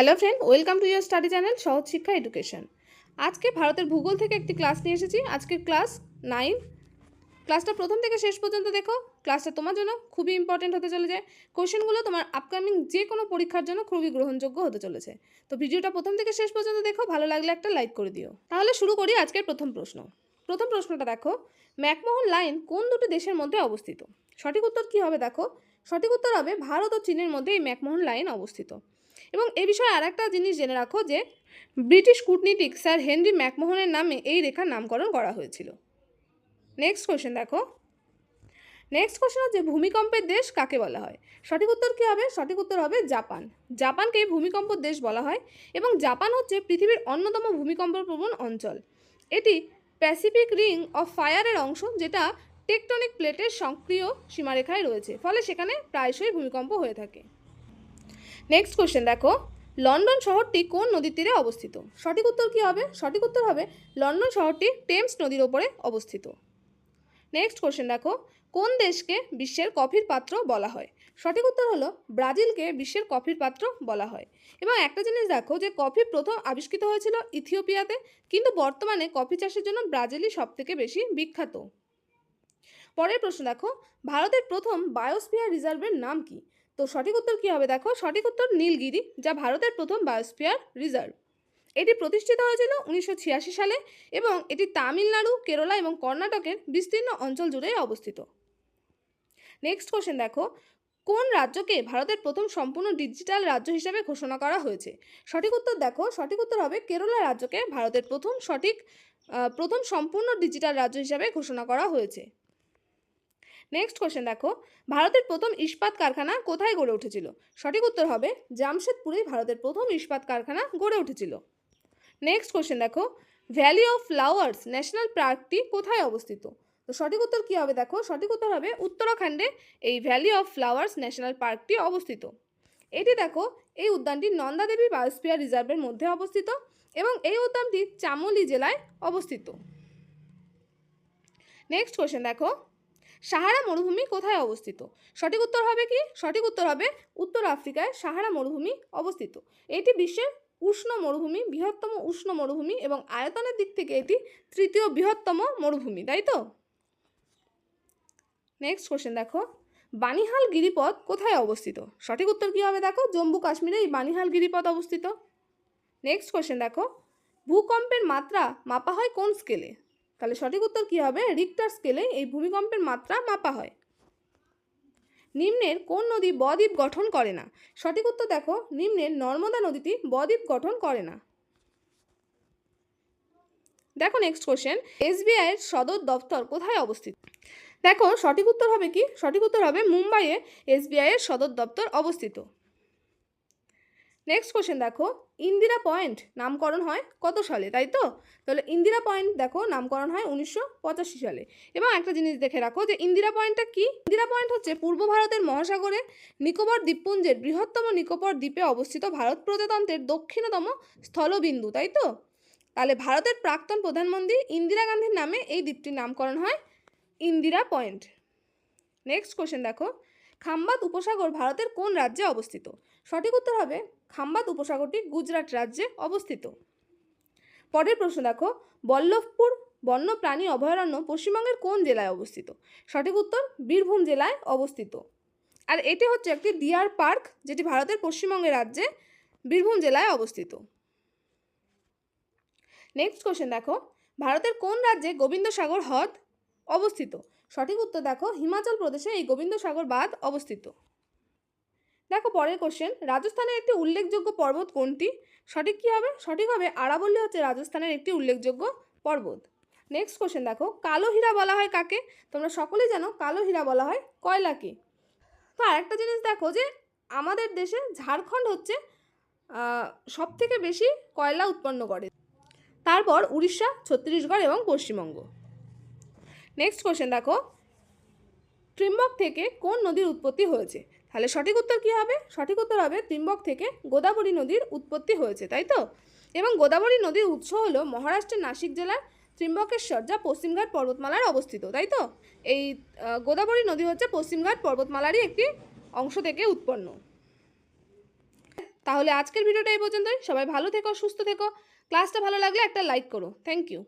Hello friend welcome to your study channel সহজ শিক্ষা education আজকে ভারতের ভূগোল থেকে একটি ক্লাস নিয়ে এসেছি। আজকের ক্লাস নাইন ক্লাসটা প্রথম থেকে শেষ পর্যন্ত দেখো। ক্লাসটা তোমার জন্য খুবই ইম্পর্টেন্ট হতে চলে যায় কোশ্চেনগুলো তোমার আপকামিং যে কোনো পরীক্ষার জন্য খুবই গ্রহণযোগ্য হতে চলেছে। তো ভিডিওটা প্রথম থেকে শেষ পর্যন্ত দেখো। ভালো লাগলে একটা লাইক করে দিও। তাহলে শুরু করি আজকের প্রথম প্রশ্ন। প্রথম প্রশ্নটা দেখো। ম্যাকমোহন লাইন কোন দুটি দেশের মধ্যে অবস্থিত? সঠিক উত্তর কী হবে দেখো? সঠিক উত্তর হবে ভারত ও চীনের মধ্যে এই ম্যাকমোহন লাইন অবস্থিত। এবং এ বিষয়ে আর একটা জিনিস জেনে রাখো যে ব্রিটিশ কূটনীতিক স্যার হেনরি ম্যাকমোহনের নামে এই রেখার নামকরণ করা হয়েছিল। নেক্সট কোশ্চেন দেখো। নেক্সট কোশ্চেন হচ্ছে ভূমিকম্পের দেশ কাকে বলা হয়? সঠিক উত্তর কী হবে? সঠিক উত্তর হবে জাপান। জাপানকে ভূমিকম্প দেশ বলা হয় এবং জাপান হচ্ছে পৃথিবীর অন্যতম ভূমিকম্প প্রবণ অঞ্চল। এটি প্যাসিফিক রিং অফ ফায়ারের অংশ যেটা টেকটনিক প্লেটের সক্রিয় সীমারেখায় রয়েছে। ফলে সেখানে প্রায়শই ভূমিকম্প হয়ে থাকে। নেক্সট কোশ্চেন দেখো। লন্ডন শহরটি কোন নদীর তীরে অবস্থিত? সঠিক উত্তর কী হবে? সঠিক উত্তর হবে লন্ডন শহরটি টেমস নদীর ওপরে অবস্থিত। নেক্সট কোশ্চেন দেখো। কোন দেশকে বিশ্বের কফির পাত্র বলা হয়? সঠিক উত্তর হলো ব্রাজিলকে বিশ্বের কফির পাত্র বলা হয়। এবং একটা জিনিস দেখো যে কফি প্রথম আবিষ্কৃত হয়েছিল ইথিওপিয়াতে, কিন্তু বর্তমানে কফি চাষের জন্য ব্রাজিলই সবথেকে বেশি বিখ্যাত। পরের প্রশ্ন, দেখো। ভারতের প্রথম বায়োস্ফিয়ার রিজার্ভের নাম কি? তো সঠিক উত্তর কী হবে? দেখো, সঠিক উত্তর নীলগিরি, যা ভারতের প্রথম বায়োস্ফিয়ার রিজার্ভ এটি প্রতিষ্ঠিত হয়েছিল উনিশশো ছিয়াশি সালে এবং এটি তামিলনাড়ু, কেরলা এবং কর্ণাটকের বিস্তীর্ণ অঞ্চল জুড়ে অবস্থিত। নেক্সট কোশ্চেন দেখো, কোন রাজ্যকে ভারতের প্রথম সম্পূর্ণ ডিজিটাল রাজ্য হিসাবে ঘোষণা করা হয়েছে? সঠিক উত্তর দেখো, সঠিক উত্তর হবে কেরলা রাজ্যকে ভারতের প্রথম সঠিক প্রথম সম্পূর্ণ ডিজিটাল রাজ্য হিসাবে ঘোষণা করা হয়েছে। নেক্সট কোশ্চেন দেখো। ভারতের প্রথম ইস্পাত কারখানা কোথায় গড়ে উঠেছিল? সঠিক উত্তর হবে জামশেদপুরে ভারতের প্রথম ইস্পাত কারখানা গড়ে উঠেছিল। নেক্সট কোশ্চেন দেখো। ভ্যালি অফ ফ্লাওয়ার্স ন্যাশনাল পার্কটি কোথায় অবস্থিত? তো সঠিক উত্তর কী হবে দেখো? সঠিক উত্তর হবে উত্তরাখণ্ডে এই ভ্যালি অফ ফ্লাওয়ার্স ন্যাশনাল পার্কটি অবস্থিত। এটি দেখো, এই উদ্যানটি নন্দাদেবী বায়োস্ফিয়ার রিজার্ভের মধ্যে অবস্থিত এবং এই উদ্যানটি চামোলি জেলায় অবস্থিত। নেক্সট কোয়েশ্চেন দেখো। সাহারা মরুভূমি কোথায় অবস্থিত? সঠিক উত্তর হবে কি? সঠিক উত্তর হবে উত্তর আফ্রিকায় সাহারা মরুভূমি অবস্থিত। এটি বিশ্বের উষ্ণ মরুভূমি, বৃহত্তম উষ্ণ মরুভূমি এবং আয়তনের দিক থেকে এটি তৃতীয় বৃহত্তম মরুভূমি, তাই তো? নেক্সট কোশ্চেন দেখো। বানিহাল গিরিপথ কোথায় অবস্থিত? সঠিক উত্তর কী হবে দেখো? জম্মু কাশ্মীরে এই বানিহাল গিরিপথ অবস্থিত। নেক্সট কোশ্চেন দেখো। ভূকম্পের মাত্রা মাপা হয় কোন স্কেলে তাহলে সঠিক উত্তর কী হবে? রিক্টার স্কেলে এই ভূমিকম্পের মাত্রা মাপা হয়। নিম্নের কোন নদী বদ্বীপ গঠন করে না? সঠিক উত্তর দেখো, নিম্নের নর্মদা নদীটি বদ্বীপ গঠন করে না। দেখো নেক্সট কোশ্চেন এসবিআইয়ের সদর দপ্তর কোথায় অবস্থিত? দেখো, সঠিক উত্তর হবে কি? সঠিক উত্তর হবে মুম্বাইয়ে এসবিআইয়ের সদর দপ্তর অবস্থিত। নেক্সট কোশ্চেন দেখো ইন্দিরা পয়েন্ট নামকরণ হয় কত সালে, তাই তো? তাহলে ইন্দিরা পয়েন্ট দেখো, নামকরণ হয় উনিশশো পঁচাশি সালে। এবং একটা জিনিস দেখে রাখো যে ইন্দিরা পয়েন্টটা কি? ইন্দিরা পয়েন্ট হচ্ছে পূর্ব ভারতের মহাসাগরে নিকোবর দ্বীপপুঞ্জের বৃহত্তম নিকোবর দ্বীপে অবস্থিত ভারত প্রজাতন্ত্রের দক্ষিণতম স্থলবিন্দু, তাই তো? তাহলে ভারতের প্রাক্তন প্রধানমন্ত্রী ইন্দিরা গান্ধীর নামে এই দ্বীপটির নামকরণ হয় ইন্দিরা পয়েন্ট নেক্সট কোশ্চেন দেখো, খাম্বাত উপসাগর ভারতের কোন রাজ্যে অবস্থিত? সঠিক উত্তর হবে খাম্বাত উপসাগরটি গুজরাট রাজ্যে অবস্থিত। পরের প্রশ্ন দেখো, বল্লভপুর বন্যপ্রাণী অভয়ারণ্য পশ্চিমবঙ্গের কোন জেলায় অবস্থিত? সঠিক উত্তর, বীরভূম জেলায় অবস্থিত। আর এটি হচ্ছে একটি ডিয়ার পার্ক, যেটি ভারতের পশ্চিমবঙ্গের রাজ্যে বীরভূম জেলায় অবস্থিত। নেক্সট কোশ্চেন দেখো, ভারতের কোন রাজ্যে গোবিন্দসাগর হ্রদ অবস্থিত? সঠিক উত্তর দেখো, হিমাচল প্রদেশে এই গোবিন্দসাগর বাঁধ অবস্থিত। দেখো পরের কোশ্চেন রাজস্থানের একটি উল্লেখযোগ্য পর্বত কোনটি? সঠিক কী হবে? সঠিক হবে আরাবল্লী হচ্ছে রাজস্থানের একটি উল্লেখযোগ্য পর্বত। নেক্সট কোশ্চেন দেখো, কালো হীরা বলা হয় কাকে? তোমরা সকলেই জানো কালো হীরা বলা হয় কয়লাকে। তো আরেকটা জিনিস দেখো যে, আমাদের দেশে ঝাড়খণ্ড হচ্ছে সব থেকে বেশি কয়লা উৎপন্ন করে। তারপর উড়িষ্যা, ছত্তিশগড় এবং পশ্চিমবঙ্গ। নেক্সট কোশ্চেন দেখো, ত্রিম্বক থেকে কোন নদীর উৎপত্তি হয়েছে? তাহলে সঠিক উত্তর কী হবে? সঠিক উত্তর হবে ত্রিম্বক থেকে গোদাবরী নদীর উৎপত্তি হয়েছে, তাই তো? এবং গোদাবরী নদীর উৎস হলো মহারাষ্ট্রের নাসিক জেলার ত্রিম্বকেশ্বর, যা পশ্চিমঘাট পর্বতমালার অবস্থিত, তাই তো? এই গোদাবরী নদী হচ্ছে পশ্চিমঘাট পর্বতমালারই একটি অংশ থেকে উৎপন্ন। তাহলে আজকের ভিডিওটা এই পর্যন্তই। সবাই ভালো থেকো, সুস্থ থেকো। ক্লাসটা ভালো লাগলে একটা লাইক করো। Thank you